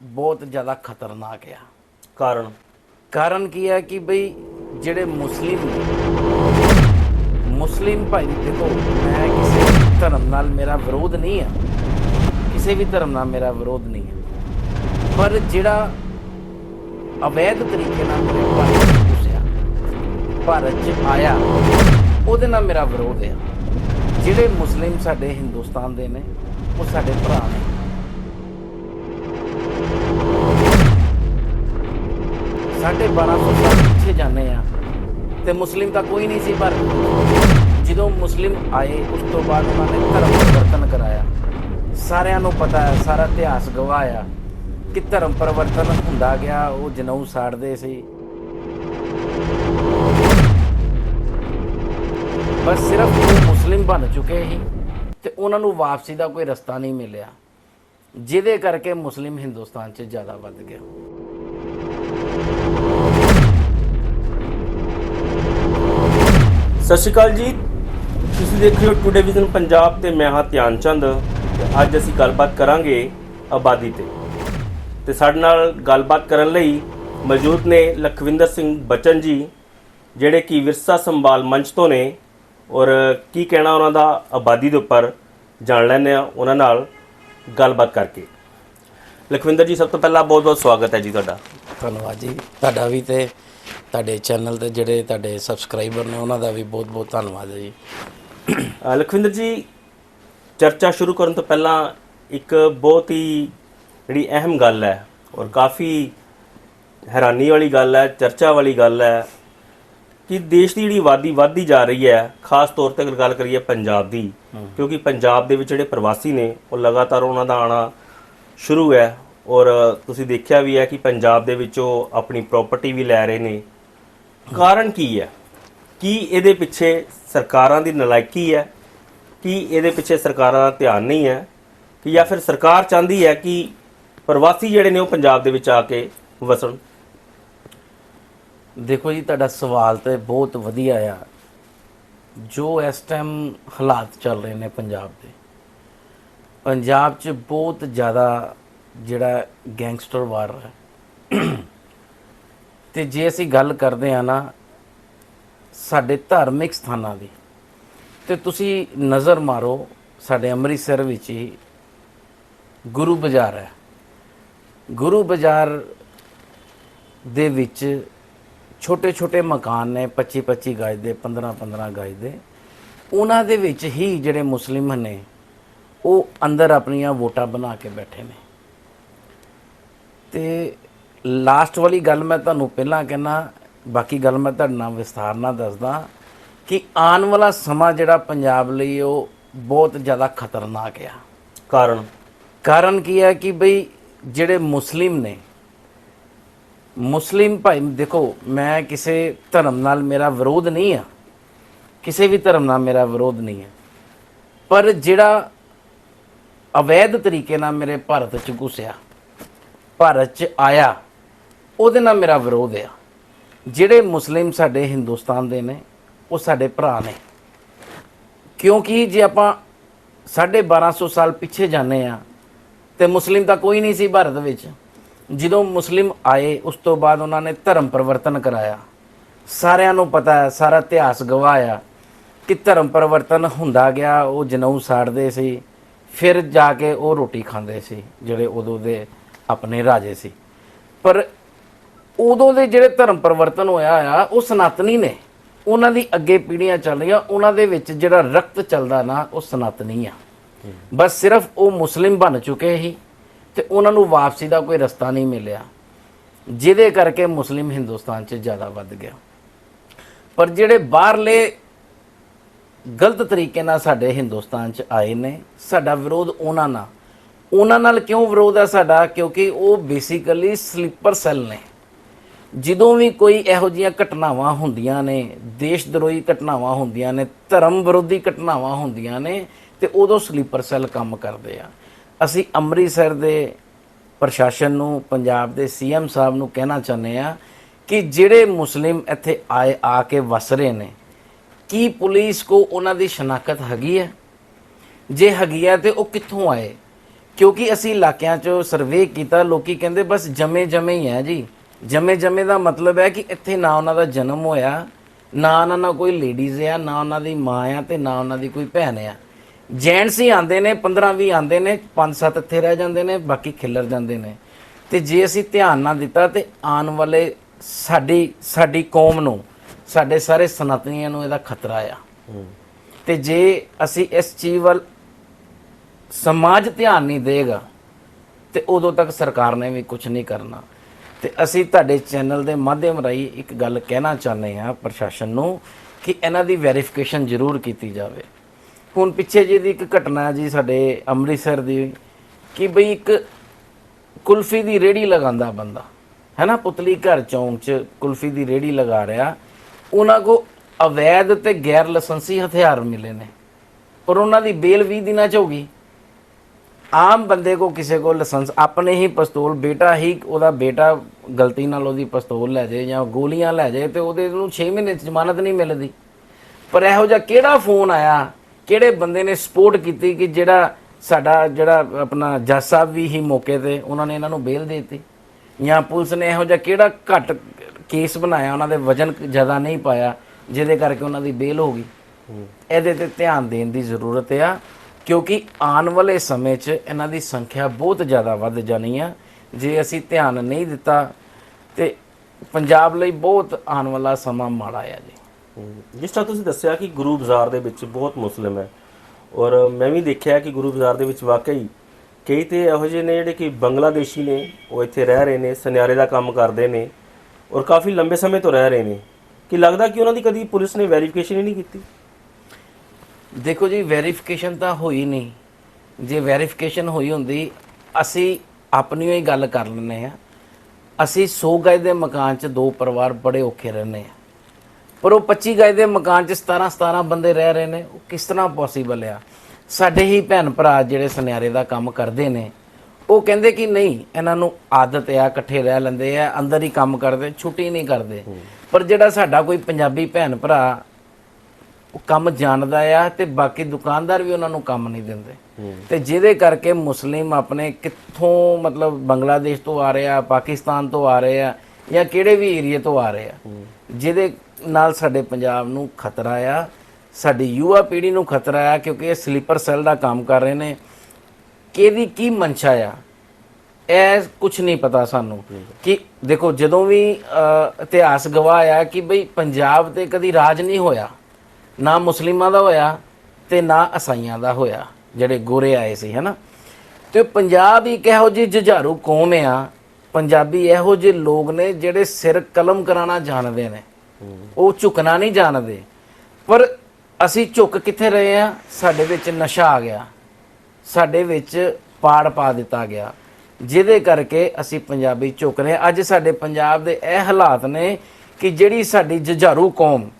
ਬਹੁਤ ਜ਼ਿਆਦਾ ਖਤਰਨਾਕ ਆ। ਕਾਰਨ? ਕਾਰਨ ਕੀ ਹੈ ਕਿ ਬਈ ਜਿਹੜੇ ਮੁਸਲਿਮ ਮੁਸਲਿਮ ਭਾਈ ਦੇਖੋ ਮੈਂ ਕਿਸੇ ਧਰਮ ਨਾਲ ਮੇਰਾ ਵਿਰੋਧ ਨਹੀਂ ਆ। ਕਿਸੇ ਵੀ ਧਰਮ ਨਾਲ ਮੇਰਾ ਵਿਰੋਧ ਨਹੀਂ ਹੈ ਪਰ ਜਿਹੜਾ ਅਵੈਧ ਤਰੀਕੇ ਨਾਲ ਮੇਰੇ ਭਾਰਤ ਘੁਸਿਆ ਭਾਰਤ ਚ ਆਇਆ ਉਹਦੇ ਨਾਲ ਮੇਰਾ ਵਿਰੋਧ ਹੈ ਜਿਹੜੇ ਮੁਸਲਿਮ ਸਾਡੇ ਹਿੰਦੁਸਤਾਨ ਦੇ ਨੇ ਉਹ ਸਾਡੇ ਭਰਾ ਨੇ। ਸਾਡੇ 1200 ਸਾਲ ਪਿੱਛੇ ਜਾਂਦੇ ਆ ਤੇ ਮੁਸਲਿਮ ਤਾਂ ਕੋਈ ਨਹੀਂ ਸੀ, ਪਰ ਜਦੋਂ ਮੁਸਲਿਮ ਆਏ, ਉਸ ਤੋਂ ਬਾਅਦ ਉਹਨਾਂ ਨੇ ਧਰਮ ਪਰਿਵਰਤਨ ਕਰਾਇਆ। ਸਾਰਿਆਂ ਨੂੰ ਪਤਾ ਹੈ, ਸਾਰਾ ਇਤਿਹਾਸ ਗਵਾਹ ਆ ਕਿ ਧਰਮ ਪਰਿਵਰਤਨ ਹੁੰਦਾ ਗਿਆ, ਉਹ ਜਨਊ ਸਾੜਦੇ ਸੀ। ਬਸ ਸਿਰਫ ਉਹ ਮੁਸਲਿਮ ਬਣ ਚੁੱਕੇ ਸੀ ਤੇ ਉਹਨਾਂ ਨੂੰ ਵਾਪਸੀ ਦਾ ਕੋਈ ਰਸਤਾ ਨਹੀਂ ਮਿਲਿਆ, ਜਿਹਦੇ ਕਰਕੇ ਮੁਸਲਿਮ ਹਿੰਦੁਸਤਾਨ 'ਚ ਜ਼ਿਆਦਾ ਵੱਧ ਗਿਆ। ਸਤਿ ਸ਼੍ਰੀ ਅਕਾਲ ਜੀ। ਤੁਸੀਂ ਦੇਖ ਰਹੇ ਹੋ ਟੁਡੇ ਵਿਜ਼ਨ ਪੰਜਾਬ ਤੇ ਮੈਂ ਹਾਂ ਧਿਆਨ ਚੰਦ ਤੇ ਅੱਜ ਅਸੀਂ ਗੱਲਬਾਤ ਕਰਾਂਗੇ ਆਬਾਦੀ ਤੇ। ਤੇ ਸਾਡੇ ਨਾਲ ਗੱਲਬਾਤ ਕਰਨ ਲਈ ਮੌਜੂਦ ਨੇ ਲਖਵਿੰਦਰ ਸਿੰਘ ਬਚਨ ਜੀ, ਜਿਹੜੇ ਕਿ ਵਿਰਸਾ ਸੰਭਾਲ ਮੰਚ ਤੋਂ ਨੇ ਔਰ ਕੀ ਕਹਿਣਾ ਉਹਨਾਂ ਦਾ ਆਬਾਦੀ ਦੇ ਉੱਪਰ ਜਾਣ ਲੈਂਦੇ ਆ ਉਹਨਾਂ ਨਾਲ ਗੱਲਬਾਤ ਕਰਕੇ। ਲਖਵਿੰਦਰ ਜੀ, ਸਭ ਤੋਂ ਪਹਿਲਾਂ ਬਹੁਤ ਬਹੁਤ ਸਵਾਗਤ ਹੈ ਜੀ ਤੁਹਾਡਾ। ਧੰਨਵਾਦ ਜੀ। ਤੁਹਾਡਾ ਵੀ ਤੇ ਤੁਹਾਡੇ ਚੈਨਲ ਤੇ ਜਿਹੜੇ ਤੁਹਾਡੇ ਸਬਸਕ੍ਰਾਈਬਰ ਨੇ ਉਹਨਾਂ ਦਾ ਵੀ ਬਹੁਤ-ਬਹੁਤ ਧੰਨਵਾਦ ਹੈ ਜੀ। ਅ, ਲਖਵਿੰਦਰ ਜੀ ਚਰਚਾ ਸ਼ੁਰੂ ਕਰਨ ਤੋਂ ਪਹਿਲਾਂ ਇੱਕ ਬਹੁਤ ਹੀ ਜਿਹੜੀ ਅਹਿਮ ਗੱਲ ਹੈ ਔਰ ਕਾਫੀ ਹੈਰਾਨੀ ਵਾਲੀ ਗੱਲ ਹੈ ਚਰਚਾ ਵਾਲੀ ਗੱਲ ਹੈ ਕਿ ਦੇਸ਼ ਦੀ ਜਿਹੜੀ ਆਬਾਦੀ ਵੱਧਦੀ ਜਾ ਰਹੀ ਹੈ ਖਾਸ ਤੌਰ ਤੇ ਅਗਰ ਗੱਲ ਕਰੀਏ ਪੰਜਾਬ ਦੀ ਕਿਉਂਕਿ ਪੰਜਾਬ ਦੇ ਵਿੱਚ ਜਿਹੜੇ ਪ੍ਰਵਾਸੀ ਨੇ ਉਹ ਲਗਾਤਾਰ ਉਹਨਾਂ ਦਾ ਆਣਾ ਸ਼ੁਰੂ ਹੈ ਔਰ ਤੁਸੀਂ ਦੇਖਿਆ ਵੀ ਹੈ ਕਿ ਪੰਜਾਬ ਦੇ ਵਿੱਚ ਉਹ ਆਪਣੀ ਪ੍ਰਾਪਰਟੀ ਵੀ ਲੈ ਰਹੇ ਨੇ। ਕਾਰਨ ਕੀ ਹੈ? ਕੀ ਇਹਦੇ ਪਿੱਛੇ ਸਰਕਾਰਾਂ ਦੀ ਨਲਾਇਕੀ ਹੈ? ਕੀ ਇਹਦੇ ਪਿੱਛੇ ਸਰਕਾਰਾਂ ਦਾ ਧਿਆਨ ਨਹੀਂ ਹੈ? ਕਿ ਜਾਂ ਫਿਰ ਸਰਕਾਰ ਚਾਹੁੰਦੀ ਹੈ ਕਿ ਪ੍ਰਵਾਸੀ ਜਿਹੜੇ ਨੇ ਉਹ ਪੰਜਾਬ ਦੇ ਵਿੱਚ ਆ ਕੇ ਵਸਣ? ਦੇਖੋ ਜੀ, ਤੁਹਾਡਾ ਸਵਾਲ ਤੇ ਬਹੁਤ ਵਧੀਆ ਆ। ਜੋ ਇਸ ਟਾਈਮ ਹਾਲਾਤ ਚੱਲ ਰਹੇ ਨੇ ਪੰਜਾਬ ਦੇ, ਪੰਜਾਬ 'ਚ ਬਹੁਤ ਜ਼ਿਆਦਾ ਜਿਹੜਾ ਗੈਂਗਸਟਰ ਵਾਰ ਹੈ। ਤੇ ਜੇ ਅਸੀਂ ਗੱਲ ਕਰਦੇ ਆ ਨਾ ਸਾਡੇ ਧਾਰਮਿਕ ਸਥਾਨਾਂ ਦੀ, ਤੇ ਤੁਸੀਂ ਨਜ਼ਰ ਮਾਰੋ ਸਾਡੇ ਅੰਮ੍ਰਿਤਸਰ ਵਿੱਚ ਹੀ ਗੁਰੂ ਬਾਜ਼ਾਰ ਹੈ। ਗੁਰੂ ਬਾਜ਼ਾਰ ਦੇ ਵਿੱਚ ਛੋਟੇ ਛੋਟੇ ਮਕਾਨ ਨੇ 25 25 ਗਜ ਦੇ 15 15 ਗਜ ਦੇ। ਉਹਨਾਂ ਦੇ ਵਿੱਚ ਹੀ ਜਿਹੜੇ ਮੁਸਲਿਮ ਨੇ, ਉਹ ਅੰਦਰ ਆਪਣੀਆਂ ਵੋਟਾਂ ਬਣਾ ਕੇ ਬੈਠੇ ਨੇ। ਤੇ ਲਾਸਟ ਵਾਲੀ ਗੱਲ ਮੈਂ ਤੁਹਾਨੂੰ ਪਹਿਲਾਂ ਕਹਿਣਾ ਬਾਕੀ ਗੱਲ ਮੈਂ ਤੁਹਾਡੇ ਨਾਲ ਵਿਸਥਾਰ ਨਾਲ ਦੱਸਦਾ ਕਿ ਆਉਣ ਵਾਲਾ ਸਮਾਂ ਜਿਹੜਾ ਪੰਜਾਬ ਲਈ ਉਹ ਬਹੁਤ ਜ਼ਿਆਦਾ ਖਤਰਨਾਕ ਆ। ਕਾਰਨ? ਕਾਰਨ ਕੀ ਹੈ ਕਿ ਬਈ ਜਿਹੜੇ ਮੁਸਲਿਮ ਨੇ ਮੁਸਲਿਮ ਭਾਈ ਦੇਖੋ ਮੈਂ ਕਿਸੇ ਧਰਮ ਨਾਲ ਮੇਰਾ ਵਿਰੋਧ ਨਹੀਂ ਆ। ਕਿਸੇ ਵੀ ਧਰਮ ਨਾਲ ਮੇਰਾ ਵਿਰੋਧ ਨਹੀਂ ਹੈ ਪਰ ਜਿਹੜਾ ਅਵੈਧ ਤਰੀਕੇ ਨਾਲ ਮੇਰੇ ਭਾਰਤ ਚ ਘੁਸਿਆ ਭਾਰਤ ਚ ਆਇਆ ਉਹਦੇ ਨਾਲ ਮੇਰਾ ਵਿਰੋਧ ਆ। ਜਿਹੜੇ ਮੁਸਲਿਮ ਸਾਡੇ ਹਿੰਦੁਸਤਾਨ ਦੇ ਨੇ, ਉਹ ਸਾਡੇ ਭਰਾ ਨੇ। ਕਿਉਂਕਿ ਜੇ ਆਪਾਂ 1250 ਸਾਲ ਪਿੱਛੇ ਜਾਂਦੇ ਆ ਤੇ ਮੁਸਲਿਮ ਤਾਂ ਕੋਈ ਨਹੀਂ ਸੀ ਭਾਰਤ ਵਿੱਚ। ਜਦੋਂ ਮੁਸਲਿਮ ਆਏ, ਉਸ ਤੋਂ ਬਾਅਦ ਉਹਨਾਂ ਨੇ ਧਰਮ ਪਰਿਵਰਤਨ ਕਰਾਇਆ। ਸਾਰਿਆਂ ਨੂੰ ਪਤਾ ਹੈ, ਸਾਰਾ ਇਤਿਹਾਸ ਗਵਾਹ ਆ ਕਿ ਧਰਮ ਪਰਿਵਰਤਨ ਹੁੰਦਾ ਗਿਆ, ਉਹ ਜਨਊ ਸਾੜਦੇ ਸੀ, ਫਿਰ ਜਾ ਕੇ ਉਹ ਰੋਟੀ ਖਾਂਦੇ ਸੀ, ਜਿਹੜੇ ਉਦੋਂ ਦੇ ਆਪਣੇ ਰਾਜੇ ਸੀ। ਪਰ ਉਦੋਂ ਦੇ ਜਿਹੜੇ ਧਰਮ ਪਰਿਵਰਤਨ ਹੋਇਆ ਆ, ਉਹ ਸਨਾਤਨੀ ਨੇ। ਉਹਨਾਂ ਦੀ ਅੱਗੇ ਪੀੜ੍ਹੀਆਂ ਚੱਲ ਰਹੀਆਂ, ਉਹਨਾਂ ਦੇ ਵਿੱਚ ਜਿਹੜਾ ਰਕਤ ਚੱਲਦਾ ਨਾ, ਉਹ ਸਨਾਤਨੀ ਆ। ਬਸ ਸਿਰਫ ਉਹ ਮੁਸਲਿਮ ਬਣ ਚੁੱਕੇ ਸੀ ਤੇ ਉਹਨਾਂ ਨੂੰ ਵਾਪਸੀ ਦਾ ਕੋਈ ਰਸਤਾ ਨਹੀਂ ਮਿਲਿਆ, ਜਿਹਦੇ ਕਰਕੇ ਮੁਸਲਿਮ ਹਿੰਦੁਸਤਾਨ 'ਚ ਜ਼ਿਆਦਾ ਵੱਧ ਗਿਆ। ਪਰ ਜਿਹੜੇ ਬਾਹਰਲੇ ਗਲਤ ਤਰੀਕੇ ਨਾਲ ਸਾਡੇ ਹਿੰਦੁਸਤਾਨ 'ਚ ਆਏ ਨੇ, ਸਾਡਾ ਵਿਰੋਧ ਉਹਨਾਂ ਨਾਲ। ਉਹਨਾਂ ਨਾਲ ਕਿਉਂ ਵਿਰੋਧ ਹੈ ਸਾਡਾ? ਕਿਉਂਕਿ ਉਹ ਬੇਸਿਕਲੀ ਸਲੀਪਰ ਸੈੱਲ ਨੇ। ਜਦੋਂ ਵੀ ਕੋਈ ਇਹੋ ਜਿਹੀਆਂ ਘਟਨਾਵਾਂ ਹੁੰਦੀਆਂ ਨੇ ਦੇਸ਼ ਦਰੋਹੀ ਘਟਨਾਵਾਂ ਹੁੰਦੀਆਂ ਨੇ, ਧਰਮ ਵਿਰੋਧੀ ਘਟਨਾਵਾਂ ਹੁੰਦੀਆਂ ਨੇ, ਤੇ ਉਦੋਂ ਸਲੀਪਰ ਸੈੱਲ ਕੰਮ ਕਰਦੇ ਆ। ਅਸੀਂ ਅੰਮ੍ਰਿਤਸਰ ਦੇ ਪ੍ਰਸ਼ਾਸਨ ਨੂੰ, ਪੰਜਾਬ ਦੇ ਸੀਐਮ ਸਾਹਿਬ ਨੂੰ ਕਹਿਣਾ ਚਾਹੁੰਦੇ ਆ ਕਿ ਜਿਹੜੇ ਮੁਸਲਿਮ ਇੱਥੇ ਆਏ, ਆ ਕੇ ਵਸ ਰਹੇ ਨੇ, ਕੀ ਪੁਲਿਸ ਕੋ ਉਹਨਾਂ ਦੀ ਸ਼ਨਾਖਤ ਹੈਗੀ ਹੈ ਜੇ ਹੈਗੀ ਹੈ ਤੇ ਉਹ ਕਿੱਥੋਂ ਆਏ? ਕਿਉਂਕਿ ਅਸੀਂ ਇਲਾਕਿਆਂ 'ਚ ਸਰਵੇ ਕੀਤਾ, ਲੋਕੀ ਕਹਿੰਦੇ ਬਸ ਜਮੇ ਜਮੇ ਹੀ ਹੈ ਜੀ। ਜਮੇ ਜਮੇ ਦਾ ਮਤਲਬ ਹੈ ਕਿ ਇੱਥੇ ਨਾ ਉਹਨਾਂ ਦਾ ਜਨਮ ਹੋਇਆ ਨਾ ਉਹਨਾਂ ਨਾਲ ਕੋਈ ਲੇਡੀਜ਼ ਆ ਨਾ ਉਹਨਾਂ ਦੀ ਮਾਂ ਆ ਤੇ ਨਾ ਉਹਨਾਂ ਦੀ ਕੋਈ ਭੈਣ ਆ। ਜੈਂਟਸ ਹੀ ਆਂਦੇ ਨੇ 15 20 ਆਂਦੇ ਨੇ 5-7 ਇੱਥੇ ਰਹਿ ਜਾਂਦੇ ਨੇ ਬਾਕੀ ਖਿੱਲਰ ਜਾਂਦੇ ਨੇ। ਤੇ ਜੇ ਅਸੀਂ ਧਿਆਨ ਨਾ ਦਿੱਤਾ ਤੇ ਆਉਣ ਵਾਲੇ ਸਾਡੀ ਸਾਡੀ ਕੌਮ ਨੂੰ ਸਾਡੇ ਸਾਰੇ ਸਨਾਤਨੀਆਂ ਨੂੰ ਇਹਦਾ ਖਤਰਾ ਆ। ਤੇ ਜੇ ਅਸੀਂ ਇਸ ਚੀਜ਼ ਵੱਲ ਸਮਾਜ ਧਿਆਨ ਨਹੀਂ ਦੇਗਾ ਤੇ ਉਦੋਂ ਤੱਕ ਸਰਕਾਰ ਨੇ ਵੀ ਕੁਝ ਨਹੀਂ ਕਰਨਾ। ਤੇ ਅਸੀਂ ਤੁਹਾਡੇ ਚੈਨਲ ਦੇ ਮਾਧਿਅਮ ਰਾਹੀਂ ਇੱਕ ਗੱਲ ਕਹਿਣਾ ਚਾਹੁੰਦੇ ਹਾਂ ਪ੍ਰਸ਼ਾਸਨ ਨੂੰ ਕਿ ਇਹਨਾਂ ਦੀ ਵੈਰੀਫਿਕੇਸ਼ਨ ਜ਼ਰੂਰ ਕੀਤੀ ਜਾਵੇ। ਹੁਣ ਪਿੱਛੇ ਜੀ ਦੀ ਇੱਕ ਘਟਨਾ ਜੀ ਸਾਡੇ ਅੰਮ੍ਰਿਤਸਰ ਦੀ, ਕਿ ਬਈ ਇੱਕ ਕੁਲਫੀ ਦੀ ਰੇੜੀ ਲਗਾਉਂਦਾ ਬੰਦਾ, ਹੈ ਨਾ? ਪੁਤਲੀ ਘਰ ਚੌਂਕ 'ਚ ਕੁਲਫੀ ਦੀ ਰੇੜੀ ਲਗਾ ਰਿਹਾ। ਉਹਨਾਂ ਕੋ ਅਵੈਧ ਤੇ ਗੈਰ ਲਾਇਸੈਂਸੀ ਹਥਿਆਰ ਮਿਲੇ ਨੇ। ਪਰ ਉਹਨਾਂ ਦੀ ਬੇਲ 20 ਦਿਨਾਂ 'ਚ ਹੋ ਗਈ। ਆਮ ਬੰਦੇ ਕੋ ਕਿਸੇ ਕੋ ਲਾਇਸੈਂਸ ਆਪਣੇ ਹੀ ਪਿਸਤੌਲ ਬੇਟਾ ਹੀ ਉਹਦਾ ਬੇਟਾ ਗਲਤੀ ਨਾਲ ਉਹਦੀ ਪਿਸਤੌਲ ਲੈ ਜਾਏ ਜਾਂ ਗੋਲੀਆਂ ਲੈ ਜਾਏ ਤੇ ਉਹਦੇ ਨੂੰ 6 ਮਹੀਨੇ 'ਚ ਜ਼ਮਾਨਤ ਨਹੀਂ ਮਿਲਦੀ। ਪਰ ਇਹੋ ਜਿਹਾ ਕਿਹੜਾ ਫੋਨ ਆਇਆ ਕਿਹੜੇ ਬੰਦੇ ਨੇ ਸਪੋਰਟ ਕੀਤੀ ਕਿ ਜਿਹੜਾ ਸਾਡਾ ਜਿਹੜਾ ਆਪਣਾ ਜੱਜ ਸਾਹਿਬ ਵੀ ਹੀ ਮੌਕੇ ਤੇ ਉਹਨਾਂ ਨੇ ਇਹਨਾਂ ਨੂੰ ਬੇਲ ਦੇ ਦਿੱਤੀ? ਜਾਂ ਪੁਲਿਸ ਨੇ ਇਹੋ ਜਿਹਾ ਕਿਹੜਾ ਘੱਟ ਕੇਸ ਬਣਾਇਆ ਉਹਨਾਂ ਦੇ ਵਜਨ ਜ਼ਿਆਦਾ ਨਹੀਂ ਪਾਇਆ ਜਿਹਦੇ ਕਰਕੇ ਉਹਨਾਂ ਦੀ ਬੇਲ ਹੋ ਗਈ? ਇਹਦੇ ਤੇ ਧਿਆਨ ਦੇਣ ਦੀ ਜ਼ਰੂਰਤ ਆ। ਕਿਉਂਕਿ ਆਉਣ ਵਾਲੇ ਸਮੇਂ 'ਚ ਇਹਨਾਂ ਦੀ ਸੰਖਿਆ ਬਹੁਤ ਜ਼ਿਆਦਾ ਵੱਧ ਜਾਣੀ ਆ। ਜੇ ਅਸੀਂ ਧਿਆਨ ਨਹੀਂ ਦਿੱਤਾ ਤੇ ਪੰਜਾਬ ਲਈ ਬਹੁਤ ਆਉਣ ਵਾਲਾ ਸਮਾਂ ਮਾੜਾ ਆ ਜੀ। ਜਿਸ ਤਰ੍ਹਾਂ ਤੁਸੀਂ ਦੱਸਿਆ ਕਿ ਗੁਰੂ ਬਾਜ਼ਾਰ ਦੇ ਵਿੱਚ ਬਹੁਤ ਮੁਸਲਿਮ ਹੈ ਔਰ ਮੈਂ ਵੀ ਦੇਖਿਆ ਕਿ ਗੁਰੂ ਬਾਜ਼ਾਰ ਦੇ ਵਿੱਚ ਵਾਕਈ ਕਈ ਤੇ ਇਹੋ ਜਿਹੇ ਨੇ ਜਿਹੜੇ ਕਿ ਬੰਗਲਾਦੇਸ਼ੀ ਨੇ, ਉਹ ਇੱਥੇ ਰਹਿ ਰਹੇ ਨੇ, ਸੁਨਿਆਰੇ ਦਾ ਕੰਮ ਕਰਦੇ ਨੇ ਔਰ ਕਾਫੀ ਲੰਬੇ ਸਮੇਂ ਤੋਂ ਰਹਿ ਰਹੇ ਨੇ। ਕਿ ਲੱਗਦਾ ਕਿ ਉਹਨਾਂ ਦੀ ਕਦੀ ਪੁਲਿਸ ਨੇ ਵੈਰੀਫਿਕੇਸ਼ਨ ਹੀ ਨਹੀਂ ਕੀਤੀ? ਦੇਖੋ ਜੀ ਵੈਰੀਫਿਕੇਸ਼ਨ ਤਾਂ ਹੋਈ ਨਹੀਂ। ਜੇ ਵੈਰੀਫਿਕੇਸ਼ਨ ਹੋਈ ਹੁੰਦੀ ਅਸੀਂ ਆਪਣੀ ਹੀ ਗੱਲ ਕਰ ਲੈਂਦੇ ਆ ਅਸੀਂ 100 ਗਜ ਦੇ ਮਕਾਨ 'ਚ ਦੋ ਪਰਿਵਾਰ ਬੜੇ ਔਖੇ ਰਹਿੰਦੇ ਆ ਪਰ ਉਹ 25 ਗਜ ਦੇ ਮਕਾਨ 'ਚ 17 17 ਬੰਦੇ ਰਹਿ ਰਹੇ ਨੇ ਉਹ ਕਿਸ ਤਰ੍ਹਾਂ ਪੋਸੀਬਲ ਆ? ਸਾਡੇ ਹੀ ਭੈਣ ਭਰਾ ਜਿਹੜੇ ਸੁਨਿਆਰੇ ਦਾ ਕੰਮ ਕਰਦੇ ਨੇ ਉਹ ਕਹਿੰਦੇ ਕਿ ਨਹੀਂ ਇਹਨਾਂ ਨੂੰ ਆਦਤ ਆ ਇਕੱਠੇ ਰਹਿ ਲੈਂਦੇ ਆ ਅੰਦਰ ਹੀ ਕੰਮ ਕਰਦੇ ਛੁੱਟੀ ਨਹੀਂ ਕਰਦੇ। ਪਰ ਜਿਹੜਾ ਸਾਡਾ ਕੋਈ ਪੰਜਾਬੀ ਭੈਣ ਭਰਾ ਉਹ ਕੰਮ ਜਾਣਦਾ ਆ ਤੇ ਬਾਕੀ ਦੁਕਾਨਦਾਰ ਵੀ ਉਹਨਾਂ ਨੂੰ ਕੰਮ ਨਹੀਂ ਦਿੰਦੇ। ਤੇ ਜਿਹਦੇ ਕਰਕੇ ਮੁਸਲਿਮ ਆਪਣੇ ਕਿੱਥੋਂ ਮਤਲਬ ਬੰਗਲਾਦੇਸ਼ ਤੋਂ ਆ ਰਹੇ ਆ, ਪਾਕਿਸਤਾਨ ਤੋਂ ਆ ਰਹੇ ਆ ਜਾਂ ਕਿਹੜੇ ਵੀ ਏਰੀਏ ਤੋਂ ਆ ਰਹੇ ਆ, ਜਿਹਦੇ ਨਾਲ ਸਾਡੇ ਪੰਜਾਬ ਨੂੰ ਖਤਰਾ ਆ, ਸਾਡੀ ਯੁਵਾ ਪੀੜ੍ਹੀ ਨੂੰ ਖਤਰਾ ਆ ਕਿਉਂਕਿ ਇਹ ਸਲੀਪਰ ਸੈੱਲ ਦਾ ਕੰਮ ਕਰ ਰਹੇ ਨੇ। ਕਿਹਦੀ ਕੀ ਮਨਸ਼ਾ ਆ, ਇਹ ਕੁਝ ਨਹੀਂ ਪਤਾ ਸਾਨੂੰ ਕਿ ਦੇਖੋ ਜਦੋਂ ਵੀ ਇਤਿਹਾਸ ਗਵਾਹ ਆ ਕਿ ਬਈ ਪੰਜਾਬ ਤੇ ਕਦੀ ਰਾਜ ਨਹੀਂ ਹੋਇਆ। ਨਾ ਮੁਸਲਿਮਾਂ ਦਾ ਹੋਇਆ ਤੇ ਨਾ ਈਸਾਈਆਂ ਦਾ ਹੋਇਆ, ਜਿਹੜੇ ਗੋਰੇ ਆਏ ਸੀ, ਹੈਨਾ? ਤੇ ਪੰਜਾਬ ਇੱਕ ਇਹੋ ਜਿਹੀ ਜੁਝਾਰੂ ਕੌਮ ਆ, ਪੰਜਾਬੀ ਇਹੋ ਜਿਹੇ ਲੋਕ ਨੇ ਜਿਹੜੇ ਸਿਰ ਕਲਮ ਕਰਾਣਾ ਜਾਣਦੇ ਨੇ। ਉਹ ਝੁਕਣਾ ਨਹੀਂ ਜਾਣਦੇ। ਪਰ ਅਸੀਂ ਝੁਕ ਕਿੱਥੇ ਰਹੇ ਆ? ਸਾਡੇ ਵਿੱਚ ਨਸ਼ਾ ਆ ਗਿਆ। ਸਾਡੇ ਵਿੱਚ ਪਾੜ ਪਾ ਦਿੱਤਾ ਗਿਆ। ਜਿਹਦੇ ਕਰਕੇ ਅਸੀਂ ਪੰਜਾਬੀ ਝੁਕ ਰਹੇ ਅੱਜ ਸਾਡੇ ਪੰਜਾਬ ਦੇ ਇਹ ਹਾਲਾਤ ਨੇ ਕਿ ਜਿਹੜੀ ਸਾਡੀ ਜੁਝਾਰੂ ਕੌਮ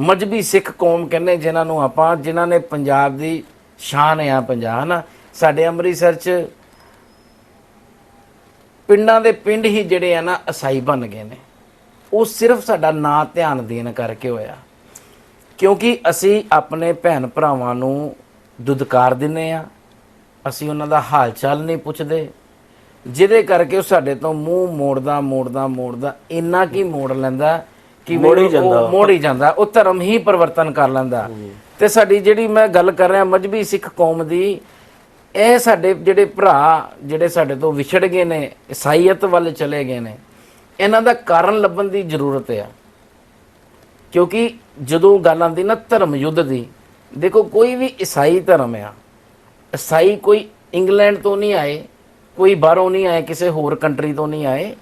ਮਜਬੀ ਸਿੱਖ ਕੌਮ ਕਹਿੰਦੇ ਜਿਨ੍ਹਾਂ ਨੂੰ ਆਪਾਂ, ਜਿਨ੍ਹਾਂ ਨੇ ਪੰਜਾਬ ਦੀ ਸ਼ਾਨ ਆ ਪੰਜਾਬ ਨਾ ਸਾਡੇ ਅੰਮ੍ਰਿਤਸਰ ਚ ਪਿੰਡਾਂ ਦੇ ਪਿੰਡ ਹੀ ਜਿਹੜੇ ਆ ਨਾ ਈਸਾਈ ਬਣ ਗਏ ਨੇ। ਉਹ ਸਿਰਫ ਸਾਡਾ ਨਾਂ ਧਿਆਨ ਦੇਣ ਕਰਕੇ ਹੋਇਆ। ਕਿਉਂਕਿ ਅਸੀਂ ਆਪਣੇ ਭੈਣ ਭਰਾਵਾਂ ਨੂੰ ਦੁਦਕਾਰ ਦਿੰਨੇ ਆ। ਅਸੀਂ ਉਹਨਾਂ ਦਾ ਹਾਲ ਚਾਲ ਨਹੀਂ ਪੁੱਛਦੇ। ਜਿਹਦੇ ਕਰਕੇ ਉਹ ਸਾਡੇ ਤੋਂ ਮੂੰਹ ਮੋੜਦਾ ਮੋੜਦਾ ਮੋੜਦਾ, ਇੰਨਾ ਕੀ ਮੋੜ ਲੈਂਦਾ। ਕਿ ਮੋੜ ਹੀ ਜਾਂਦਾ। ਮੋੜ ਹੀ ਜਾਂਦਾ ਉਹ ਧਰਮ ਹੀ ਪਰਿਵਰਤਨ ਕਰ ਲੈਂਦਾ। ਤੇ ਸਾਡੀ ਜਿਹੜੀ ਮੈਂ ਗੱਲ ਕਰ ਰਿਹਾ ਮਜਬੀ ਸਿੱਖ ਕੌਮ ਦੀ ਇਹ ਸਾਡੇ ਜਿਹੜੇ ਭਰਾ ਜਿਹੜੇ ਸਾਡੇ ਤੋਂ ਵਿਛੜ ਗਏ ਨੇ ਈਸਾਈਅਤ ਵੱਲ ਚਲੇ ਗਏ ਨੇ ਇਹਨਾਂ ਦਾ ਕਾਰਨ ਲੱਭਣ ਦੀ ਜ਼ਰੂਰਤ ਹੈ ਕਿਉਂਕਿ ਜਦੋਂ ਗੱਲ ਆਉਂਦੀ ਨਾ ਧਰਮ ਯੁੱਧ ਦੀ ਦੇਖੋ ਕੋਈ ਵੀ ਈਸਾਈ ਧਰਮ ਆ ਈਸਾਈ ਕੋਈ ਇੰਗਲੈਂਡ ਤੋਂ ਨਹੀਂ ਆਏ ਕੋਈ ਬਾਹਰੋਂ ਨਹੀਂ ਆਏ ਕਿਸੇ ਹੋਰ ਕੰਟਰੀ ਤੋਂ ਨਹੀਂ ਆਏ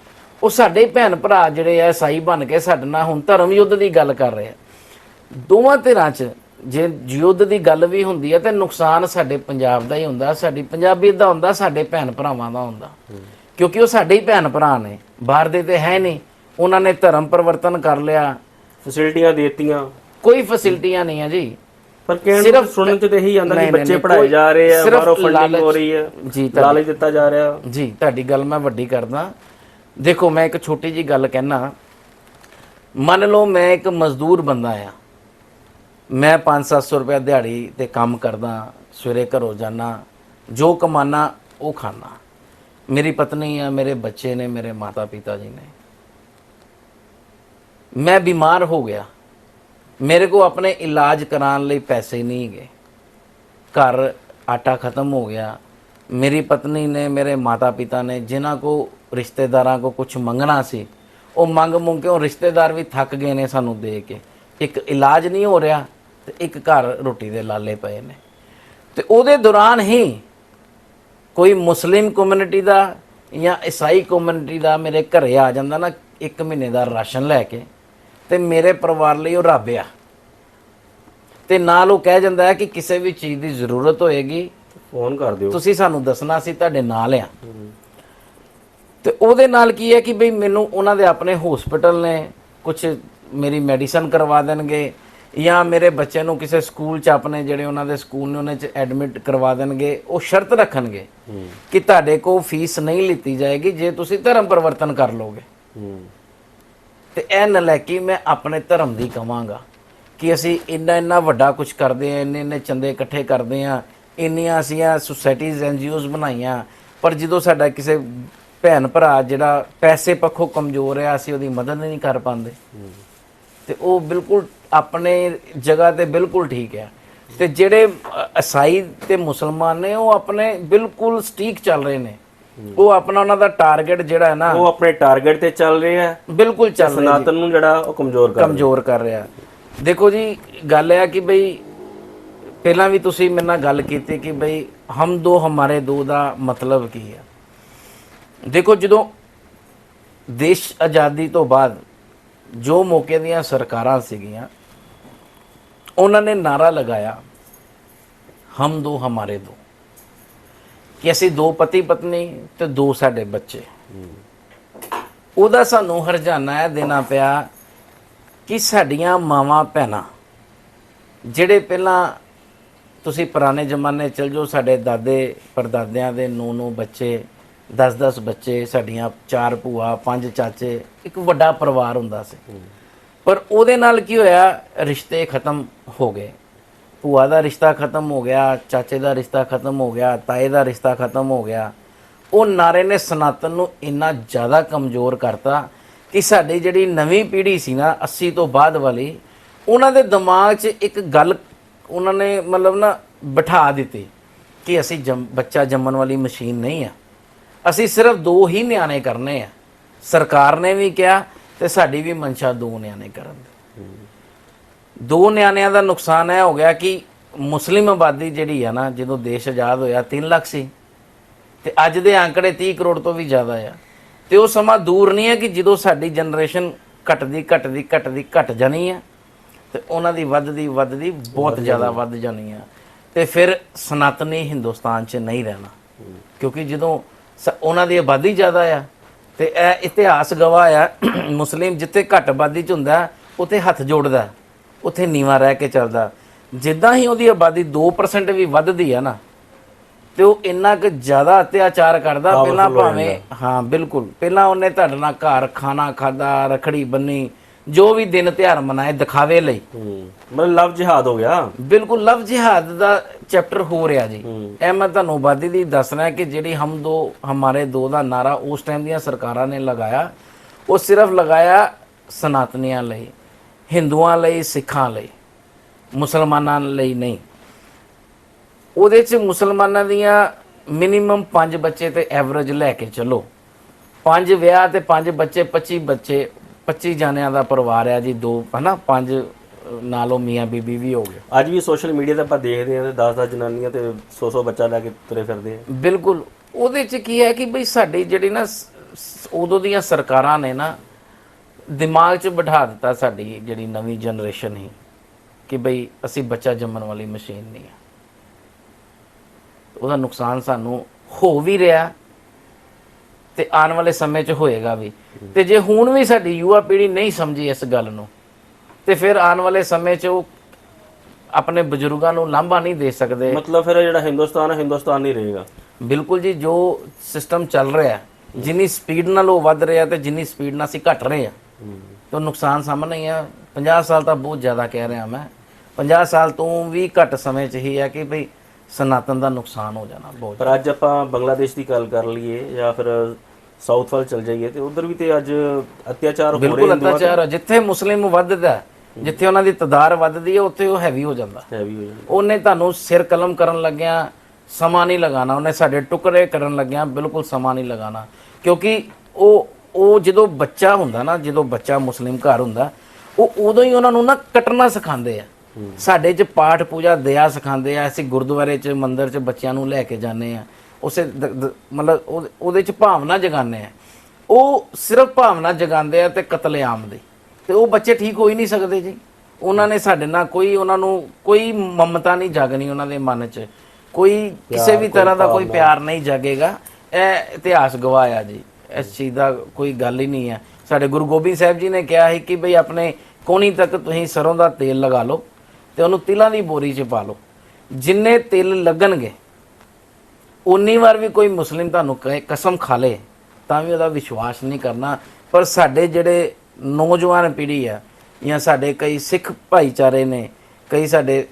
ਉਹ ਸਾਡੇ ਭੈਣ ਭਰਾ ਜਿਹੜੇ ਆ ਈਸਾਈ ਬਣ ਕੇ ਸਾਡੇ ਨਾਲ ਹੁਣ ਧਰਮ ਯੁੱਧ ਦੀ ਗੱਲ ਕਰ ਰਹੇ ਆ। ਦੋਵਾਂ ਧਿਰਾਂ 'ਚ ਜੇ ਯੁੱਧ ਦੀ ਗੱਲ ਵੀ ਹੁੰਦੀ ਹੈ ਤੇ ਨੁਕਸਾਨ ਸਾਡੇ ਪੰਜਾਬ ਦਾ ਹੀ ਹੁੰਦਾ ਸਾਡੀ ਪੰਜਾਬੀਅਤ ਦਾ ਹੁੰਦਾ ਸਾਡੇ ਭੈਣ ਭਰਾਵਾਂ ਦਾ ਹੁੰਦਾ। ਕਿਉਂਕਿ ਉਹ ਸਾਡੇ ਹੀ ਭੈਣ ਭਰਾ ਨੇ ਬਾਹਰ ਦੇ ਤੇ ਹੈ ਨਹੀਂ ਉਹਨਾਂ ਨੇ ਧਰਮ ਪਰਿਵਰਤਨ ਕਰ ਲਿਆ। ਫੈਸਿਲਿਟੀਆਂ ਦੇਤੀਆਂ। ਕੋਈ ਫੈਸਿਲਿਟੀਆਂ ਨਹੀਂ ਹੈ ਜੀ। ਪਰ ਕਹਿਣ ਸਿਰਫ- ਸੁਣਨ ਚ ਤਾਂ ਇਹੀ ਆਂਦਾ ਕਿ ਬੱਚੇ ਪੜਾਏ ਜਾ ਰਹੇ ਆ ਬਾਹਰੋਂ ਫੰਡਿੰਗ ਹੋ ਰਹੀ ਹੈ ਜੀ, ਲਾਲਚ ਦਿੱਤਾ ਜਾ ਰਿਹਾ। ਜੀ ਤੁਹਾਡੀ ਗੱਲ ਮੈਂ ਵੱਡੀ ਕਰਦਾ। ਦੇਖੋ, ਮੈਂ ਇੱਕ ਛੋਟੀ ਜੀ ਗੱਲ ਕਹਿਣਾ ਮੰਨ ਲਓ, ਮੈਂ ਇੱਕ ਮਜ਼ਦੂਰ ਬੰਦਾ ਆ। ਮੈਂ 5-700 ਰੁਪਏ ਦਿਹਾੜੀ ਤੇ ਕੰਮ ਕਰਦਾ, ਸਵੇਰੇ ਘਰੋਂ ਜਾਣਾ ਜੋ ਕਮਾਨਾ, ਉਹ ਖਾਣਾ ਮੇਰੀ ਪਤਨੀ ਆ, ਮੇਰੇ ਬੱਚੇ ਨੇ, ਮੇਰੇ ਮਾਤਾ ਪਿਤਾ ਜੀ ਨੇ। ਮੈਂ ਬਿਮਾਰ ਹੋ ਗਿਆ। ਮੇਰੇ ਕੋ ਆਪਣੇ ਇਲਾਜ ਕਰਾਉਣ ਲਈ ਪੈਸੇ ਨਹੀਂ ਗਏ। ਘਰ ਆਟਾ ਖਤਮ ਹੋ ਗਿਆ। ਮੇਰੀ ਪਤਨੀ ਨੇ, ਮੇਰੇ ਮਾਤਾ ਪਿਤਾ ਨੇ, ਜਿਨ੍ਹਾਂ ਕੋ ਰਿਸ਼ਤੇਦਾਰਾਂ ਕੋ ਕੁਝ ਮੰਗਣਾ ਸੀ ਉਹ ਮੰਗ ਮੰਗ ਕੇ ਉਹ ਰਿਸ਼ਤੇਦਾਰ ਵੀ ਥੱਕ ਗਏ ਨੇ ਸਾਨੂੰ ਦੇ ਕੇ। ਇੱਕ ਇਲਾਜ ਨਹੀਂ ਹੋ ਰਿਹਾ ਤੇ ਇੱਕ ਘਰ ਰੋਟੀ ਦੇ ਲਾਲੇ ਪਏ ਨੇ। ਤੇ ਉਹਦੇ ਦੌਰਾਨ ਹੀ ਕੋਈ ਮੁਸਲਿਮ ਕਮਿਊਨਿਟੀ ਦਾ ਜਾਂ ਈਸਾਈ ਕਮਿਊਨਿਟੀ ਦਾ ਮੇਰੇ ਘਰੇ ਆ ਜਾਂਦਾ ਨਾ ਇੱਕ ਮਹੀਨੇ ਦਾ ਰਾਸ਼ਨ ਲੈ ਕੇ ਤੇ ਮੇਰੇ ਪਰਿਵਾਰ ਲਈ ਉਹ ਰੱਬ ਆ। ਤੇ ਨਾਲ ਉਹ ਕਹਿ ਜਾਂਦਾ ਹੈ ਕਿ ਕਿਸੇ ਵੀ ਚੀਜ਼ ਦੀ ਜ਼ਰੂਰਤ ਹੋਏਗੀ ਫੋਨ ਕਰ ਦਿਓ। ਤੁਸੀਂ ਸਾਨੂੰ ਦੱਸਣਾ ਸੀ ਤੁਹਾਡੇ ਨਾਲ ਆ। ਤੇ ਉਹਦੇ ਨਾਲ ਕੀ ਹੈ ਕਿ ਬਈ ਮੈਨੂੰ ਉਹਨਾਂ ਦੇ ਆਪਣੇ ਹਸਪੀਟਲ ਨੇ ਕੁਝ ਮੇਰੀ ਮੈਡੀਸਨ ਕਰਵਾ ਦੇਣਗੇ ਜਾਂ ਮੇਰੇ ਬੱਚੇ ਨੂੰ ਕਿਸੇ ਸਕੂਲ ਚ ਆਪਣੇ ਜਿਹੜੇ ਉਹਨਾਂ ਦੇ ਸਕੂਲ ਨੇ ਉਹਨਾਂ ਚ ਐਡਮਿਟ ਕਰਵਾ ਦੇਣਗੇ ਉਹ ਸ਼ਰਤ ਰੱਖਣਗੇ ਕਿ ਤੁਹਾਡੇ ਕੋਲ ਫੀਸ ਨਹੀਂ ਲਿੱਤੀ ਜਾਏਗੀ ਜੇ ਤੁਸੀਂ ਧਰਮ ਪਰਿਵਰਤਨ ਕਰ ਲੋਗੇ ਤੇ ਇਹ ਨਲਾਇਕੀ ਮੈਂ ਆਪਣੇ ਧਰਮ ਦੀ ਕਵਾਂਗਾ ਕਿ ਅਸੀਂ ਇੰਨਾ ਇੰਨਾ ਵੱਡਾ ਕੁਝ ਕਰਦੇ ਆ ਇੰਨੇ ਇੰਨੇ ਚੰਦੇ ਇਕੱਠੇ ਕਰਦੇ ਆ ਇੰਨੀਆਂ ਅਸੀਂ ਆ ਸੁਸਾਇਟੀਜ਼ ਐਨਜੀਓਜ਼ ਬਣਾਈਆਂ ਪਰ ਜਦੋਂ ਸਾਡਾ ਕਿਸੇ ਭੈਣ ਭਰਾ ਜਿਹੜਾ ਪੈਸੇ ਪੱਖੋਂ ਕਮਜ਼ੋਰ ਆ ਅਸੀਂ ਉਹਦੀ ਮਦਦ ਨਹੀਂ ਕਰ ਪਾਉਂਦੇ। ਤੇ ਉਹ ਬਿਲਕੁਲ ਆਪਣੇ ਜਗ੍ਹਾ ਤੇ ਬਿਲਕੁਲ ਠੀਕ ਹੈ ਤੇ ਜਿਹੜੇ ਈਸਾਈ ਤੇ ਮੁਸਲਮਾਨ ਨੇ ਉਹ ਆਪਣੇ ਬਿਲਕੁਲ ਸਟੀਕ ਚੱਲ ਰਹੇ ਨੇ। ਉਹ ਆਪਣਾ ਉਹਨਾਂ ਦਾ ਟਾਰਗੇਟ ਜਿਹੜਾ ਹੈ ਨਾ ਉਹ ਆਪਣੇ ਟਾਰਗੇਟ ਤੇ ਚੱਲ ਰਹੇ ਆ। ਬਿਲਕੁਲ ਚੱਲ ਰਿਹਾ ਸਨਾਤਨ ਨੂੰ ਜਿਹੜਾ ਉਹ ਕਮਜ਼ੋਰ ਕਰ ਕਮਜ਼ੋਰ ਕਰ ਰਿਹਾ। ਦੇਖੋ ਜੀ ਗੱਲ ਇਹ ਆ ਕਿ ਬਈ ਪਹਿਲਾਂ ਵੀ ਤੁਸੀਂ ਮੇਰੇ ਨਾਲ ਗੱਲ ਕੀਤੀ ਕਿ ਬਈ ਹਮ ਦੋ ਹਮਾਰੇ ਦੋ ਦਾ ਮਤਲਬ ਕੀ ਹੈ ਦੇਖੋ, ਜਦੋਂ ਦੇਸ਼ ਆਜ਼ਾਦੀ ਤੋਂ ਬਾਅਦ ਜੋ ਮੌਕੇ ਦੀਆਂ ਸਰਕਾਰਾਂ ਸੀਗੀਆਂ, ਉਹਨਾਂ ਨੇ ਨਾਰਾ ਲਗਾਇਆ, ਹਮ ਦੋ, ਹਮਾਰੇ ਦੋ। ਕਿ ਅਸੀਂ ਦੋ ਪਤੀ ਪਤਨੀ ਤੇ ਦੋ ਸਾਡੇ ਬੱਚੇ। ਉਹਦਾ ਸਾਨੂੰ ਹਰਜਾਨਾ ਇਹ ਦੇਣਾ ਪਿਆ ਕਿ ਸਾਡੀਆਂ ਮਾਵਾਂ, ਭੈਣਾਂ, ਜਿਹੜੇ ਪਹਿਲਾਂ ਤੁਸੀਂ ਪੁਰਾਣੇ ਜ਼ਮਾਨੇ ਚਲ ਜਾਓ, ਸਾਡੇ ਦਾਦੇ ਪਰਦਾਦਿਆਂ ਦੇ ਨੂੰ ਨੂੰ ਬੱਚੇ 10-10 ਬੱਚੇ ਸਾਡੀਆਂ ਚਾਰ ਭੂਆ ਪੰਜ ਚਾਚੇ ਇੱਕ ਵੱਡਾ ਪਰਿਵਾਰ ਹੁੰਦਾ ਸੀ। ਪਰ ਉਹਦੇ ਨਾਲ ਕੀ ਹੋਇਆ ਰਿਸ਼ਤੇ ਖਤਮ ਹੋ ਗਏ। ਭੂਆ ਦਾ ਰਿਸ਼ਤਾ ਖਤਮ ਹੋ ਗਿਆ ਚਾਚੇ ਦਾ ਰਿਸ਼ਤਾ ਖਤਮ ਹੋ ਗਿਆ ਤਾਏ ਦਾ ਰਿਸ਼ਤਾ ਖਤਮ ਹੋ ਗਿਆ। ਉਹ ਨਾਰੇ ਨੇ ਸਨਾਤਨ ਨੂੰ ਇੰਨਾ ਜ਼ਿਆਦਾ ਕਮਜ਼ੋਰ ਕਰਤਾ ਕਿ ਸਾਡੀ ਜਿਹੜੀ ਨਵੀਂ ਪੀੜ੍ਹੀ ਸੀ ਨਾ 80 ਤੋਂ ਬਾਅਦ ਵਾਲੀ ਉਹਨਾਂ ਦੇ ਦਿਮਾਗ 'ਚ ਇੱਕ ਗੱਲ ਉਹਨਾਂ ਨੇ ਮਤਲਬ ਨਾ ਬਿਠਾ ਦਿੱਤੀ ਕਿ ਅਸੀਂ ਬੱਚਾ ਜੰਮਣ ਵਾਲੀ ਮਸ਼ੀਨ ਨਹੀਂ ਆ। ਅਸੀਂ ਸਿਰਫ ਦੋ ਹੀ ਨਿਆਣੇ ਕਰਨੇ ਆ। ਸਰਕਾਰ ਨੇ ਵੀ ਕਿਹਾ ਤੇ ਸਾਡੀ ਵੀ ਮਨਸ਼ਾ ਦੋ ਨਿਆਣੇ ਕਰਨ ਦੀ। ਦੋ ਨਿਆਣਿਆਂ ਦਾ ਨੁਕਸਾਨ ਇਹ ਹੋ ਗਿਆ ਕਿ ਮੁਸਲਿਮ ਆਬਾਦੀ ਜਿਹੜੀ ਆ ਨਾ ਜਦੋਂ ਦੇਸ਼ ਆਜ਼ਾਦ ਹੋਇਆ 3 ਲੱਖ ਸੀ। ਤੇ ਅੱਜ ਦੇ ਅੰਕੜੇ 30 ਕਰੋੜ ਤੋਂ ਵੀ ਜ਼ਿਆਦਾ ਆ। ਤੇ ਉਹ ਸਮਾਂ ਦੂਰ ਨਹੀਂ ਹੈ ਕਿ ਜਦੋਂ ਸਾਡੀ ਜਨਰੇਸ਼ਨ ਘਟਦੀ ਘਟਦੀ ਘਟਦੀ ਘਟ ਜਾਣੀ ਆ ਤੇ ਉਹਨਾਂ ਦੀ ਵੱਧਦੀ ਵੱਧਦੀ ਬਹੁਤ ਜ਼ਿਆਦਾ ਵੱਧ ਜਾਣੀ ਆ। ਤੇ ਫਿਰ ਸਨਾਤਨੀ ਹਿੰਦੁਸਤਾਨ 'ਚ ਨਹੀਂ ਰਹਿਣਾ। ਕਿਉਂਕਿ ਜਦੋਂ ਉਹਨਾਂ ਦੀ ਆਬਾਦੀ ਜ਼ਿਆਦਾ ਆ। ਤੇ ਇਹ ਇਤਿਹਾਸ ਗਵਾਹ ਆ ਮੁਸਲਿਮ ਜਿੱਥੇ ਘੱਟ ਆਬਾਦੀ 'ਚ ਹੁੰਦਾ ਉੱਥੇ ਹੱਥ ਜੋੜਦਾ ਉੱਥੇ ਨੀਵਾ ਰਹਿ ਕੇ ਚੱਲਦਾ। ਜਿੱਦਾਂ ਹੀ ਉਹਦੀ ਆਬਾਦੀ 2% ਵੀ ਵੱਧਦੀ ਆ ਨਾ ਤੇ ਉਹ ਇੰਨਾ ਕੁ ਜ਼ਿਆਦਾ ਅਤਿਆਚਾਰ ਕਰਦਾ ਪਹਿਲਾਂ ਭਾਵੇਂ ਹਾਂ ਬਿਲਕੁਲ। ਪਹਿਲਾਂ ਉਹਨੇ ਤੁਹਾਡੇ ਨਾਲ ਘਰ ਖਾਣਾ ਖਾਦਾ ਰਖੜੀ ਬੰਨੀ ਜੋ ਵੀ ਦਿਨ ਤਿਉਹਾਰ ਮਨਾਏ ਦਿਖਾਵੇ ਲਈ। ਹੂੰ ਮਤਲਬ ਲਵ ਜਿਹਾਦ ਹੋ ਗਿਆ। ਬਿਲਕੁਲ ਲਵ ਜਿਹਾਦ ਦਾ ਚੈਪਟਰ ਹੋ ਰਿਹਾ ਜੀ। ਇਹ ਮੈਂ ਤੁਹਾਨੂੰ ਆਬਾਦੀ ਦੀ ਦੱਸਣਾ ਕਿ ਜਿਹੜੀ ਹਮ ਦੋ ਹਮਾਰੇ ਦੋ ਦਾ ਨਾਰਾ ਉਸ ਟਾਈਮ ਦੀਆਂ ਸਰਕਾਰਾਂ ਨੇ ਲਗਾਇਆ ਉਹ ਸਿਰਫ ਲਗਾਇਆ ਸਨਾਤਨੀਆਂ ਲਈ ਹਿੰਦੂਆਂ ਲਈ ਸਿੱਖਾਂ ਲਈ ਮੁਸਲਮਾਨਾਂ ਲਈ ਨਹੀਂ। ਉਹਦੇ ਚ ਮੁਸਲਮਾਨਾਂ ਦੀਆਂ ਮਿਨੀਮਮ 5 ਬੱਚੇ ਤੇ ਐਵਰੇਜ ਲੈ ਕੇ ਚੱਲੋ। ਪੰਜ ਵਿਆਹ ਤੇ ਪੰਜ ਬੱਚੇ 25 ਬੱਚੇ 25 ਜਾਨਿਆਂ ਦਾ ਪਰਿਵਾਰ ਆ ਜੀ ਦੋ ਹਨਾ ਪੰਜ ਨਾਲੋਂ ਮੀਆਂ ਬੀਬੀ ਵੀ ਹੋ ਗਏ। ਅੱਜ ਵੀ ਸੋਸ਼ਲ ਮੀਡੀਆ ਤੇ ਆਪਾਂ ਦੇਖਦੇ ਹਾਂ ਤੇ 10-10 ਜਨਾਨੀਆਂ ਤੇ 100-100 ਬੱਚਾ ਲੈ ਕੇ ਤੁਰੇ ਫਿਰਦੇ ਆ। ਬਿਲਕੁਲ ਉਹਦੇ ਚ ਕੀ ਹੈ ਕਿ ਬਈ ਸਾਡੀ ਜਿਹੜੀ ਨਾ ਉਦੋਂ ਦੀਆਂ ਸਰਕਾਰਾਂ ਨੇ ਨਾ ਦਿਮਾਗ 'ਚ ਬਿਠਾ ਦਿੱਤਾ ਸਾਡੀ ਜਿਹੜੀ ਨਵੀਂ ਜਨਰੇਸ਼ਨ ਹੀ ਕਿ ਬਈ ਅਸੀਂ ਬੱਚਾ ਜੰਮਣ ਵਾਲੀ ਮਸ਼ੀਨ ਨਹੀਂ ਆ। ਉਹਦਾ ਨੁਕਸਾਨ ਸਾਨੂੰ ਹੋ ਵੀ ਰਿਹਾ। ਤੇ ਆਉਣ ਵਾਲੇ ਸਮੇਂ 'ਚ ਹੋਏਗਾ ਵੀ। ਤੇ ਜੇ ਹੁਣ ਵੀ ਸਾਡੀ ਯੁਵਾ ਪੀੜ੍ਹੀ ਨਹੀਂ ਸਮਝੀ ਇਸ ਗੱਲ ਨੂੰ ਤੇ ਫਿਰ ਆਉਣ ਵਾਲੇ ਸਮੇਂ 'ਚ ਉਹ ਆਪਣੇ ਬਜ਼ੁਰਗਾਂ ਨੂੰ ਲਾਂਭਾ ਨਹੀਂ ਦੇ ਸਕਦੇ। ਮਤਲਬ ਫਿਰ ਜਿਹੜਾ ਹਿੰਦੁਸਤਾਨ ਹੈ ਹਿੰਦੁਸਤਾਨ ਨਹੀਂ ਰਹੇਗਾ। ਬਿਲਕੁਲ ਜੀ ਜੋ ਸਿਸਟਮ ਚੱਲ ਰਿਹਾ ਜਿੰਨੀ ਸਪੀਡ ਨਾਲ ਉਹ ਵੱਧ ਰਿਹਾ ਤੇ ਜਿੰਨੀ ਸਪੀਡ ਨਾਲ ਅਸੀਂ ਘਟ ਰਹੇ ਆ ਤੇ ਉਹ ਨੁਕਸਾਨ ਸਾਹਮਣੇ ਹੀ ਆ। 50 ਸਾਲ ਤਾਂ ਬਹੁਤ ਜ਼ਿਆਦਾ ਕਹਿ ਰਿਹਾ ਮੈਂ। 50 ਸਾਲ ਤੋਂ ਵੀ ਘੱਟ ਸਮੇਂ 'ਚ ਹੀ ਹੈ ਕਿ ਭਈ ਸਨਾਤਨ ਦਾ ਨੁਕਸਾਨ ਹੋ ਜਾਣਾ ਬਹੁਤ ਪਰ ਅੱਜ ਆਪਾਂ ਬੰਗਲਾਦੇਸ਼ ਦੀ ਗੱਲ ਕਰ ਲਈਏ ਜਾਂ ਫਿਰ ਸਾਊਥ ਵੱਲ ਚਲ ਜਾਈਏ ਤੇ ਉਧਰ ਵੀ ਤੇ ਅੱਜ ਅਤਿਆਚਾਰ ਹੋ ਰਹੇ ਬਿਲਕੁਲ ਅਤਿਆਚਾਰ। ਜਿੱਥੇ ਮੁਸਲਿਮ ਵੱਧਦਾ ਜਿੱਥੇ ਉਹਨਾਂ ਦੀ ਤਦਾਰ ਵੱਧਦੀ ਹੈ ਉੱਥੇ ਉਹ ਹੈਵੀ ਹੋ ਜਾਂਦਾ। ਹੈ ਵੀ ਹੋ ਜਾਂਦੇ। ਉਹਨੇ ਤੁਹਾਨੂੰ ਸਿਰ ਕਲਮ ਕਰਨ ਲੱਗਿਆ ਸਮਾਂ ਨਹੀਂ ਲਗਾਣਾ ਉਹਨੇ ਸਾਡੇ ਟੁਕੜੇ ਕਰਨ ਲੱਗਿਆ ਬਿਲਕੁਲ ਸਮਾਂ ਨਹੀਂ ਲਗਾਣਾ ਕਿਉਂਕਿ ਉਹ ਉਹ ਜਦੋਂ ਬੱਚਾ ਹੁੰਦਾ ਨਾ ਜਦੋਂ ਬੱਚਾ ਮੁਸਲਿਮ ਘਰ ਹੁੰਦਾ ਉਹ ਉਦੋਂ ਹੀ ਉਹਨਾਂ ਨੂੰ ਨਾ ਕੱਟਣਾ ਸਿਖਾਉਂਦੇ ਆ। ਸਾਡੇ 'ਚ ਪਾਠ ਪੂਜਾ ਦਇਆ ਸਿਖਾਉਂਦੇ ਆ ਅਸੀਂ ਗੁਰਦੁਆਰੇ 'ਚ ਮੰਦਿਰ 'ਚ ਬੱਚਿਆਂ ਨੂੰ ਲੈ ਕੇ ਜਾਂਦੇ ਆ। ਉਸੇ ਮਤਲਬ ਉਹ- ਉਹਦੇ 'ਚ ਭਾਵਨਾ ਜਗਾਉਂਦੇ ਆ। ਉਹ ਸਿਰਫ ਭਾਵਨਾ ਜਗਾਉਂਦੇ ਆ ਤੇ ਕਤਲੇਆਮ ਦੀ। ਤੇ ਉਹ ਬੱਚੇ ਠੀਕ ਹੋ ਹੀ ਨਹੀਂ ਸਕਦੇ ਜੀ। ਉਹਨਾਂ ਨੇ ਸਾਡੇ ਨਾਲ ਕੋਈ ਉਹਨਾਂ ਨੂੰ ਕੋਈ ਮਮਤਾ ਨਹੀਂ ਜਾਗਣੀ ਉਹਨਾਂ ਦੇ ਮਨ 'ਚ। ਕੋਈ ਕਿਸੇ ਵੀ ਤਰ੍ਹਾਂ ਦਾ ਕੋਈ ਪਿਆਰ ਨਹੀਂ ਜਾਗੇਗਾ। ਇਹ ਇਤਿਹਾਸ ਗਵਾਇਆ ਜੀ। ਇਸ ਚੀਜ਼ ਦਾ ਕੋਈ ਗੱਲ ਹੀ ਨਹੀਂ ਹੈ ਸਾਡੇ ਗੁਰੂ ਗੋਬਿੰਦ ਸਾਹਿਬ ਜੀ ਨੇ ਕਿਹਾ ਹੈ ਕਿ ਭਈ ਆਪਣੇ ਕੋਣੀ ਤੱਕ ਤੁਸੀਂ ਸਰੋਂ ਦਾ ਤੇਲ ਲਗਾ ਲਓ। ਤੇ ਉਹਨੂੰ ਤਿਲਾਂ ਦੀ ਬੋਰੀ 'ਚ ਪਾ ਲਓ। ਜਿੰਨੇ ਤਿਲ ਲੱਗਣਗੇ, ਉਨੀ ਵਾਰ ਵੀ ਕੋਈ ਮੁਸਲਿਮ ਤੁਹਾਨੂੰ ਕਹੇ, ਕਸਮ ਖਾ ਲੇ, ਤਾਂ ਵੀ ਉਹਦਾ ਵਿਸ਼ਵਾਸ ਨਹੀਂ ਕਰਨਾ। ਪਰ ਸਾਡੇ ਜਿਹੜੇ ਨੌਜਵਾਨ ਪੀੜ੍ਹੀ ਆ, ਜਾਂ ਸਾਡੇ ਕਈ ਸਿੱਖ ਭਾਈਚਾਰੇ ਨੇ, ਕਈ ਸਾਡੇ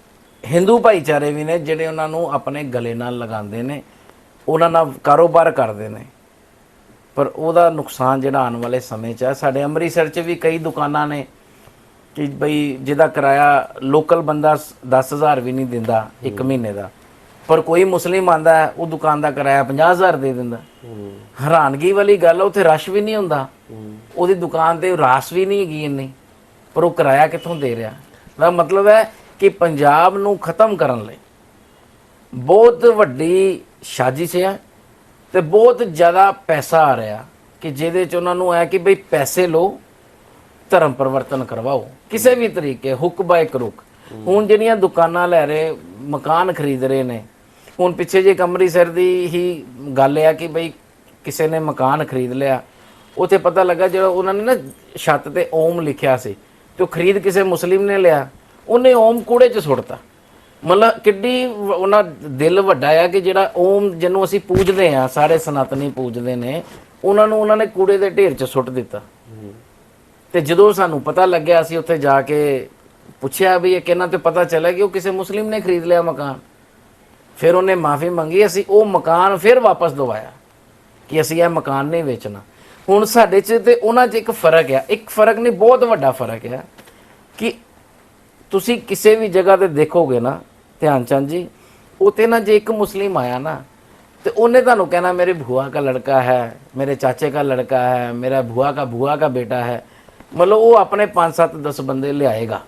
ਹਿੰਦੂ ਭਾਈਚਾਰੇ ਵੀ ਨੇ, ਜਿਹੜੇ ਉਹਨਾਂ ਨੂੰ ਆਪਣੇ ਗਲੇ ਨਾਲ ਲਗਾਉਂਦੇ ਨੇ, ਉਹਨਾਂ ਨਾਲ ਕਾਰੋਬਾਰ ਕਰਦੇ ਨੇ। ਪਰ ਉਹਦਾ ਨੁਕਸਾਨ ਜਿਹੜਾ ਆਉਣ ਵਾਲੇ ਸਮੇਂ 'ਚ ਆ, ਸਾਡੇ ਅੰਮ੍ਰਿਤਸਰ 'ਚ ਵੀ ਕਈ ਦੁਕਾਨਾਂ ਨੇ ਕਿ ਬਈ ਜਿਹਦਾ ਕਿਰਾਇਆ ਲੋਕਲ ਬੰਦਾ 10000 ਵੀ ਨਹੀਂ ਦਿੰਦਾ ਇੱਕ ਮਹੀਨੇ ਦਾ। ਪਰ ਕੋਈ ਮੁਸਲਿਮ ਆਂਦਾ ਹੈ, ਉਹ ਦੁਕਾਨ ਦਾ ਕਿਰਾਇਆ 50000 ਦੇ ਦਿੰਦਾ। ਹੈਰਾਨਗੀ ਵਾਲੀ ਗੱਲ ਉੱਥੇ ਰਸ਼ ਵੀ ਨਹੀਂ ਹੁੰਦਾ। ਉਹਦੀ ਦੁਕਾਨ ਤੇ ਰਾਸ ਵੀ ਨਹੀਂ ਹੈਗੀ ਇੰਨੀ ਪਰ ਉਹ ਕਿਰਾਇਆ ਕਿੱਥੋਂ ਦੇ ਰਿਹਾ? ਦਾ ਮਤਲਬ ਹੈ ਕਿ ਪੰਜਾਬ ਨੂੰ ਖਤਮ ਕਰਨ ਲਈ ਬਹੁਤ ਵੱਡੀ ਸਾਜ਼ਿਸ਼ ਹੈ ਤੇ ਬਹੁਤ ਜ਼ਿਆਦਾ ਪੈਸਾ ਆ ਰਿਹਾ ਕਿ ਜਿਹਦੇ ਚ ਉਹਨਾਂ ਨੂੰ ਹੈ ਕਿ ਬਈ ਪੈਸੇ ਲਓ ਧਰਮ ਪਰਿਵਰਤਨ ਕਰਵਾਓ। ਕਿਸੇ ਵੀ ਤਰੀਕੇ ਹੁੱਕ ਬਾਏ ਕਰੁਕ ਹੁਣ ਜਿਹੜੀਆਂ ਦੁਕਾਨਾਂ ਲੈ ਰਹੇ, ਮਕਾਨ ਖਰੀਦ ਰਹੇ ਨੇ, ਹੁਣ ਪਿੱਛੇ ਜੇ ਅੰਮ੍ਰਿਤਸਰ ਦੀ ਹੀ ਗੱਲ ਆ ਕਿ ਬਈ ਕਿਸੇ ਨੇ ਮਕਾਨ ਖਰੀਦ ਲਿਆ, ਉਥੇ ਪਤਾ ਲੱਗਾ ਜਿਹੜਾ ਉਹਨਾਂ ਨੇ ਨਾ ਛੱਤ ਤੇ ਓਮ ਲਿਖਿਆ ਸੀ ਤੇ ਉਹ ਖਰੀਦ ਕਿਸੇ ਮੁਸਲਿਮ ਨੇ ਲਿਆ, ਉਹਨੇ ਓਮ ਕੂੜੇ 'ਚ ਸੁੱਟਤਾ। ਮਤਲਬ ਕਿੱਡੀ ਉਹਨਾਂ ਦਿਲ ਵੱਡਾ ਆ ਕਿ ਜਿਹੜਾ ਓਮ ਜਿਹਨੂੰ ਅਸੀਂ ਪੂਜਦੇ ਆ, ਸਾਰੇ ਸਨਾਤਨੀ ਪੂਜਦੇ ਨੇ, ਉਹਨਾਂ ਨੂੰ ਉਹਨਾਂ ਨੇ ਕੂੜੇ ਦੇ ਢੇਰ 'ਚ ਸੁੱਟ ਦਿੱਤਾ। ਤੇ ਜਦੋਂ ਸਾਨੂੰ ਪਤਾ ਲੱਗਿਆ, ਅਸੀਂ ਉੱਥੇ ਜਾ ਕੇ ਪੁੱਛਿਆ ਵੀ ਇਹ ਕਿਹਨਾਂ ਤੇ ਪਤਾ ਚੱਲਿਆ ਕਿ ਉਹ ਕਿਸੇ ਮੁਸਲਿਮ ਨੇ ਖਰੀਦ ਲਿਆ ਮਕਾਨ। ਫਿਰ ਉਹਨੇ ਮਾਫੀ ਮੰਗੀ, ਅਸੀਂ ਉਹ ਮਕਾਨ ਫਿਰ ਵਾਪਸ ਦਵਾਇਆ ਕਿ ਅਸੀਂ ਇਹ ਮਕਾਨ ਨਹੀਂ ਵੇਚਣਾ। ਹੁਣ ਸਾਡੇ 'ਚ ਤੇ ਉਹਨਾਂ 'ਚ ਇੱਕ ਫ਼ਰਕ ਆ। ਇੱਕ ਫ਼ਰਕ ਨਹੀਂ, ਬਹੁਤ ਵੱਡਾ ਫ਼ਰਕ ਆ ਕਿ ਤੁਸੀਂ ਕਿਸੇ ਵੀ ਜਗ੍ਹਾ ਤੇ ਦੇਖੋਗੇ ਨਾ, ਧਿਆਨ ਚੰਦ ਜੀ ਉਹ ਉਤੇ ਨਾ ਜੇ ਇੱਕ ਮੁਸਲਿਮ ਆਇਆ ਨਾ, ਤੇ ਉਹਨੇ ਤੁਹਾਨੂੰ ਕਹਿਣਾ, ਮੇਰੇ ਭੂਆ ਦਾ ਲੜਕਾ ਹੈ, ਮੇਰੇ ਚਾਚੇ ਦਾ ਲੜਕਾ ਹੈ, ਮੇਰਾ ਭੂਆ ਦਾ ਭੂਆ ਦਾ ਬੇਟਾ ਹੈ। ਮਤਲਬ ਉਹ ਆਪਣੇ 5-7 10 ਬੰਦੇ ਲਿਆਏਗਾ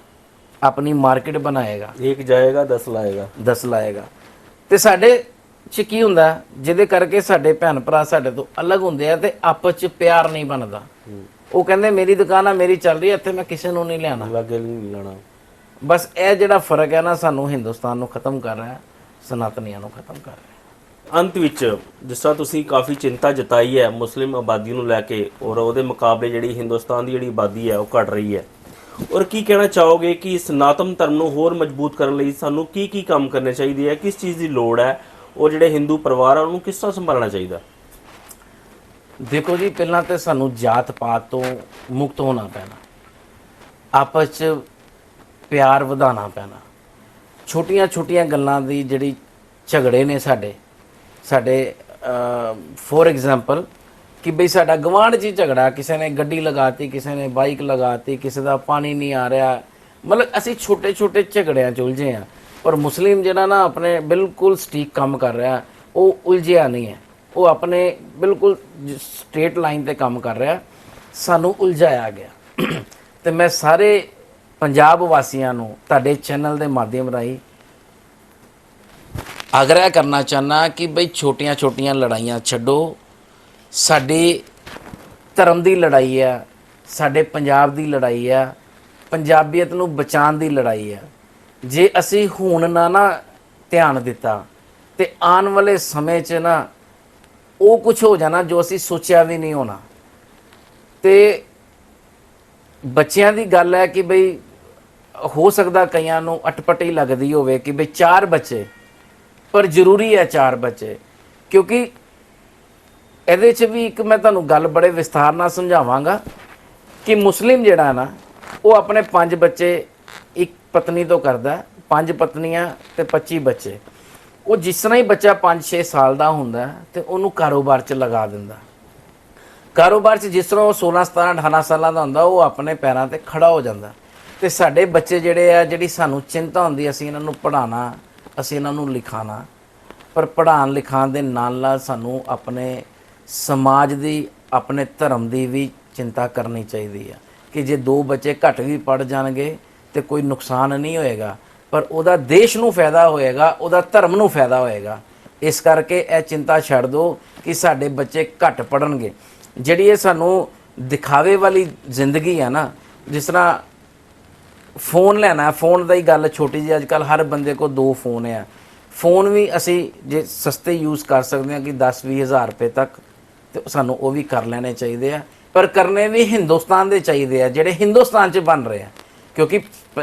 ਆਪਣੀ ਮਾਰਕੀਟ ਬਣਾਏਗਾ। ਇੱਕ ਜਾਏਗਾ 10 ਲਾਏਗਾ। 10 ਲਾਏਗਾ। ਤੇ ਸਾਡੇ ਚ ਕੀ ਹੁੰਦਾ ਜਿਹਦੇ ਕਰਕੇ ਸਾਡੇ ਭੈਣ ਭਰਾ ਸਾਡੇ ਤੋਂ ਅਲੱਗ ਹੁੰਦੇ ਆ ਤੇ ਆਪਸ ਚ ਪਿਆਰ ਨਹੀਂ ਬਣਦਾ। ਉਹ ਕਹਿੰਦੇ ਮੇਰੀ ਦੁਕਾਨ ਆ ਮੇਰੀ ਚੱਲ ਰਹੀ ਇੱਥੇ ਮੈਂ ਕਿਸੇ ਨੂੰ ਨਹੀਂ ਲਿਆਣਾ। ਲਾਗੇ ਨਹੀਂ ਲੈਣਾ। ਬਸ ਇਹ ਜਿਹੜਾ ਫ਼ਰਕ ਹੈ ਨਾ ਸਾਨੂੰ ਹਿੰਦੁਸਤਾਨ ਨੂੰ ਖਤਮ ਕਰ ਰਿਹਾ ਸਨਾਤਨੀਆਂ ਨੂੰ ਖਤਮ ਕਰ ਰਿਹਾ ਅੰਤ ਵਿੱਚ ਜਿਸ ਤਰ੍ਹਾਂ ਤੁਸੀਂ ਕਾਫੀ ਚਿੰਤਾ ਜਤਾਈ ਹੈ, ਮੁਸਲਿਮ ਆਬਾਦੀ ਨੂੰ ਲੈ ਕੇ ਔਰ ਉਹਦੇ ਮੁਕਾਬਲੇ ਜਿਹੜੀ ਹਿੰਦੁਸਤਾਨ ਦੀ ਜਿਹੜੀ ਆਬਾਦੀ ਹੈ, ਉਹ ਘਟ ਰਹੀ ਹੈ। ਔਰ ਕੀ ਕਹਿਣਾ ਚਾਹੋਗੇ ਕਿ ਸਨਾਤਨ ਧਰਮ ਨੂੰ ਹੋਰ ਮਜ਼ਬੂਤ ਕਰਨ ਲਈ ਸਾਨੂੰ ਕੀ ਕੀ ਕੰਮ ਕਰਨੇ ਚਾਹੀਦੇ ਹੈ, ਕਿਸ ਚੀਜ਼ ਦੀ ਲੋੜ ਹੈ, ਔਰ ਜਿਹੜੇ ਹਿੰਦੂ ਪਰਿਵਾਰ ਆ, ਉਹਨੂੰ ਕਿਸ ਤਰ੍ਹਾਂ ਸੰਭਾਲਣਾ ਚਾਹੀਦਾ? ਦੇਖੋ ਜੀ, ਪਹਿਲਾਂ ਤੇ ਸਾਨੂੰ ਜਾਤ ਪਾਤ ਤੋਂ ਮੁਕਤ ਹੋਣਾ ਪੈਣਾ। ਆਪਸ ਚ ਪਿਆਰ ਵਧਾਉਣਾ ਪੈਣਾ। ਛੋਟੀਆਂ ਛੋਟੀਆਂ ਗੱਲਾਂ ਦੀ ਜਿਹੜੀ ਝਗੜੇ ਨੇ ਸਾਡੇ ਸਾਡੇ ਫੋਰ ਐਗਜ਼ਾਮਪਲ ਕਿ ਬਈ ਸਾਡਾ ਗਵਾਂਢ 'ਚ ਹੀ ਝਗੜਾ, ਕਿਸੇ ਨੇ ਗੱਡੀ ਲਗਾਤੀ, ਕਿਸੇ ਨੇ ਬਾਈਕ ਲਗਾਤੀ, ਕਿਸੇ ਦਾ ਪਾਣੀ ਨਹੀਂ ਆ ਰਿਹਾ, ਮਤਲਬ ਅਸੀਂ ਛੋਟੇ ਛੋਟੇ ਝਗੜਿਆਂ 'ਚ ਉਲਝੇ ਆ ਪਰ ਮੁਸਲਿਮ ਜਿਹੜਾ ਨਾ ਆਪਣੇ ਬਿਲਕੁਲ ਸਟੀਕ ਕੰਮ ਕਰ ਰਿਹਾ, ਉਹ ਉਲਝਿਆ ਨਹੀਂ ਹੈ। ਉਹ ਆਪਣੇ ਬਿਲਕੁਲ ਸਟੇਟ ਲਾਈਨ ਤੇ ਕੰਮ ਕਰ ਰਿਹਾ। ਸਾਨੂੰ ਉਲਝਾਇਆ ਗਿਆ। ਤੇ ਮੈਂ ਸਾਰੇ ਪੰਜਾਬ ਵਾਸੀਆਂ ਨੂੰ ਤੁਹਾਡੇ ਚੈਨਲ ਦੇ ਮਾਧਿਅਮ ਰਾਹੀਂ ਆਗਰਾ ਕਰਨਾ ਚਾਹਨਾ ਕਿ ਬਈ ਛੋਟੀਆਂ ਛੋਟੀਆਂ ਲੜਾਈਆਂ ਛੱਡੋ। ਸਾਡੀ ਧਰਮ ਦੀ ਲੜਾਈ ਆ, ਸਾਡੇ ਪੰਜਾਬ ਦੀ ਲੜਾਈ ਆ, ਪੰਜਾਬੀਅਤ ਨੂੰ ਬਚਾਉਣ ਦੀ ਲੜਾਈ ਆ। ਜੇ ਅਸੀਂ ਹੁਣ ਨਾ ਨਾ ਧਿਆਨ ਦਿੱਤਾ ਤੇ ਆਉਣ ਵਾਲੇ ਸਮੇਂ 'ਚ ਨਾ ਉਹ ਕੁਝ ਹੋ ਜਾਣਾ ਜੋ ਅਸੀਂ ਸੋਚਿਆ ਵੀ ਨਹੀਂ ਹੋਣਾ। ਤੇ ਬੱਚਿਆਂ ਦੀ ਗੱਲ ਹੈ ਕਿ ਬਈ ਹੋ ਸਕਦਾ ਕਈਆਂ ਨੂੰ ਅਟਪਟੀ ਲੱਗਦੀ ਹੋਵੇ ਕਿ ਬਈ ਚਾਰ ਬੱਚੇ ਪਰ ਜ਼ਰੂਰੀ ਹੈ ਚਾਰ ਬੱਚੇ। ਕਿਉਂਕਿ ਇਹਦੇ 'ਚ ਵੀ ਇੱਕ ਮੈਂ ਤੁਹਾਨੂੰ ਗੱਲ ਬੜੇ ਵਿਸਥਾਰ ਨਾਲ ਸਮਝਾਵਾਂਗਾ ਕਿ ਮੁਸਲਿਮ ਜਿਹੜਾ ਨਾ, ਉਹ ਆਪਣੇ ਪੰਜ ਬੱਚੇ ਇੱਕ ਪਤਨੀ ਤੋਂ ਕਰਦਾ ਪੰਜ ਪਤਨੀਆਂ ਤੇ 25 ਬੱਚੇ। ਉਹ ਜਿਸ ਤਰ੍ਹਾਂ ਹੀ ਬੱਚਾ 5-6 ਸਾਲ ਦਾ ਹੁੰਦਾ ਹੈ ਤੇ ਉਹਨੂੰ ਕਾਰੋਬਾਰ 'ਚ ਲਗਾ ਦਿੰਦਾ ਕਾਰੋਬਾਰ 'ਚ ਜਿਸ ਤਰ੍ਹਾਂ ਉਹ 16 17 18 ਸਾਲਾਂ ਦਾ ਹੁੰਦਾ, ਉਹ ਆਪਣੇ ਪੈਰਾਂ ਤੇ ਖੜਾ ਹੋ ਜਾਂਦਾ ਤੇ ਸਾਡੇ ਬੱਚੇ ਜਿਹੜੇ ਆ, ਜਿਹੜੀ ਸਾਨੂੰ ਚਿੰਤਾ ਹੁੰਦੀ ਅਸੀਂ ਇਹਨਾਂ ਨੂੰ ਪੜ੍ਹਾਉਣਾ ਅਸੀਂ ਇਹਨਾਂ ਨੂੰ ਲਿਖਾਣਾ। ਪਰ ਪੜ੍ਹਾਉਣ ਲਿਖਾਉਣ ਦੇ ਨਾਲ ਨਾਲ ਸਾਨੂੰ ਆਪਣੇ ਸਮਾਜ ਦੀ, ਆਪਣੇ ਧਰਮ ਦੀ ਵੀ ਚਿੰਤਾ ਕਰਨੀ ਚਾਹੀਦੀ ਆ ਕਿ ਜੇ ਦੋ ਬੱਚੇ ਘੱਟ ਵੀ ਪੜ ਜਾਣਗੇ ਤੇ ਕੋਈ ਨੁਕਸਾਨ ਨਹੀਂ ਹੋਏਗਾ। ਪਰ ਉਹਦਾ ਦੇਸ਼ ਨੂੰ ਫਾਇਦਾ ਹੋਏਗਾ, ਉਹਦਾ ਧਰਮ ਨੂੰ ਫਾਇਦਾ ਹੋਏਗਾ। ਇਸ ਕਰਕੇ ਇਹ ਚਿੰਤਾ ਛੱਡ ਦਿਓ ਕਿ ਸਾਡੇ ਬੱਚੇ ਘੱਟ ਪੜਨਗੇ ਜਿਹੜੀ ਇਹ ਸਾਨੂੰ ਦਿਖਾਵੇ ਵਾਲੀ ਜ਼ਿੰਦਗੀ ਆ ਨਾ, ਜਿਸ ਤਰ੍ਹਾਂ ਫੋਨ ਲੈਣਾ, ਫੋਨ ਦਾ ਹੀ ਗੱਲ ਛੋਟੀ ਜਿਹੀ ਅੱਜ ਕੱਲ ਹਰ ਬੰਦੇ ਕੋਲ ਦੋ ਫੋਨ ਆ। ਫੋਨ ਵੀ ਅਸੀਂ ਜੇ ਸਸਤੇ ਯੂਜ਼ ਕਰ ਸਕਦੇ ਹਾਂ ਕਿ 10 ਹਜ਼ਾਰ ਰੁਪਏ ਤੱਕ, ਤੇ ਸਾਨੂੰ ਉਹ ਵੀ ਕਰ ਲੈਣੇ ਚਾਹੀਦੇ ਆ। ਪਰ ਕਰਨੇ ਵੀ ਹਿੰਦੁਸਤਾਨ ਦੇ ਚਾਹੀਦੇ ਆ, ਜਿਹੜੇ ਹਿੰਦੁਸਤਾਨ 'ਚ ਬਣ ਰਹੇ ਆ। ਕਿਉਂਕਿ ਪ-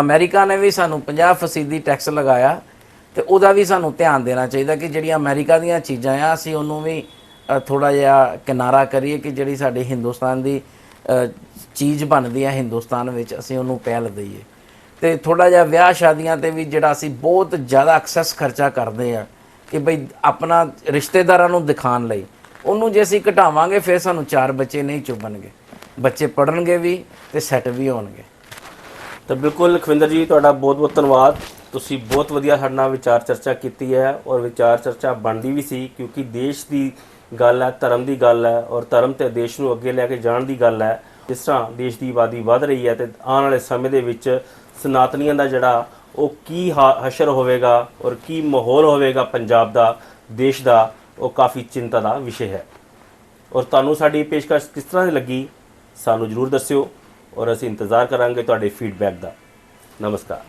ਅਮਰੀਕਾ ਨੇ ਵੀ ਸਾਨੂੰ 50% ਟੈਕਸ ਲਗਾਇਆ, ਤੇ ਉਹਦਾ ਵੀ ਸਾਨੂੰ ਧਿਆਨ ਦੇਣਾ ਚਾਹੀਦਾ ਕਿ ਜਿਹੜੀਆਂ ਅਮਰੀਕਾ ਦੀਆਂ ਚੀਜ਼ਾਂ ਆ, ਅਸੀਂ ਉਹਨੂੰ ਵੀ ਥੋੜਾ ਜਿਹਾ ਕਿਨਾਰਾ ਕਰੀਏ ਕਿ ਜਿਹੜੀ ਸਾਡੀ ਹਿੰਦੁਸਤਾਨ ਦੀ ਚੀਜ਼ ਬਣਦੀ ਹੈ ਹਿੰਦੁਸਤਾਨ ਵਿੱਚ, ਅਸੀਂ ਉਹਨੂੰ ਪਹਿਲ ਦਈਏ। ਤੇ ਥੋੜਾ ਜਿਹਾ ਵਿਆਹ ਸ਼ਾਦੀਆਂ ਤੇ ਵੀ ਜਿਹੜਾ ਅਸੀਂ ਬਹੁਤ ਜ਼ਿਆਦਾ ਐਕਸੈਸ ਖਰਚਾ ਕਰਦੇ ਆ ਕਿ ਬਈ ਆਪਣਾ ਰਿਸ਼ਤੇਦਾਰਾਂ ਨੂੰ ਦਿਖਾਣ ਲਈ। ਉਹਨੂੰ ਜੇ ਅਸੀਂ ਘਟਾਵਾਂਗੇ, ਫਿਰ ਸਾਨੂੰ ਚਾਰ ਬੱਚੇ ਨਹੀਂ ਚੁੱਭਣਗੇ ਬੱਚੇ ਪੜਨਗੇ ਵੀ ਤੇ ਸੈੱਟ ਵੀ ਹੋਣਗੇ। ਤਾਂ ਬਿਲਕੁਲ ਲਖਵਿੰਦਰ ਜੀ, ਤੁਹਾਡਾ ਬਹੁਤ ਬਹੁਤ ਧੰਨਵਾਦ। ਤੁਸੀਂ ਬਹੁਤ ਵਧੀਆ ਸਾਡੇ ਨਾਲ ਵਿਚਾਰ ਚਰਚਾ ਕੀਤੀ ਹੈ ਔਰ ਵਿਚਾਰ ਚਰਚਾ ਬਣਦੀ ਵੀ ਸੀ ਕਿਉਂਕਿ ਦੇਸ਼ ਦੀ ਗੱਲ ਹੈ, ਧਰਮ ਦੀ ਗੱਲ ਹੈ ਔਰ ਧਰਮ ਤੇ ਦੇਸ਼ ਨੂੰ ਅੱਗੇ ਲੈ ਕੇ ਜਾਣ ਦੀ ਗੱਲ ਹੈ। ਜਿਸ ਤਰ੍ਹਾਂ ਦੇਸ਼ ਦੀ ਆਬਾਦੀ ਵਧ ਰਹੀ ਹੈ ਤੇ ਆਉਣ ਵਾਲੇ ਸਮੇਂ ਦੇ ਵਿੱਚ ਸਨਾਤਨੀਆਂ ਦਾ ਜਿਹੜਾ ਉਹ ਕੀ ਹਾ- ਹਸ਼ਰ ਹੋਵੇਗਾ ਔਰ ਕੀ ਮਾਹੌਲ ਹੋਵੇਗਾ ਪੰਜਾਬ ਦਾ, ਦੇਸ਼ ਦਾ, ਉਹ ਕਾਫੀ ਚਿੰਤਾ ਦਾ ਵਿਸ਼ੇ ਹੈ। ਔਰ ਤੁਹਾਨੂੰ ਸਾਡੀ ਪੇਸ਼ਕਸ਼ ਕਿਸ ਤਰ੍ਹਾਂ ਦੀ ਲੱਗੀ ਸਾਨੂੰ ਜਰੂਰ ਦੱਸਿਓ ਔਰ ਅਸੀਂ ਇੰਤਜ਼ਾਰ ਕਰਾਂਗੇ ਤੁਹਾਡੇ ਫੀਡਬੈਕ ਦਾ। ਨਮਸਕਾਰ।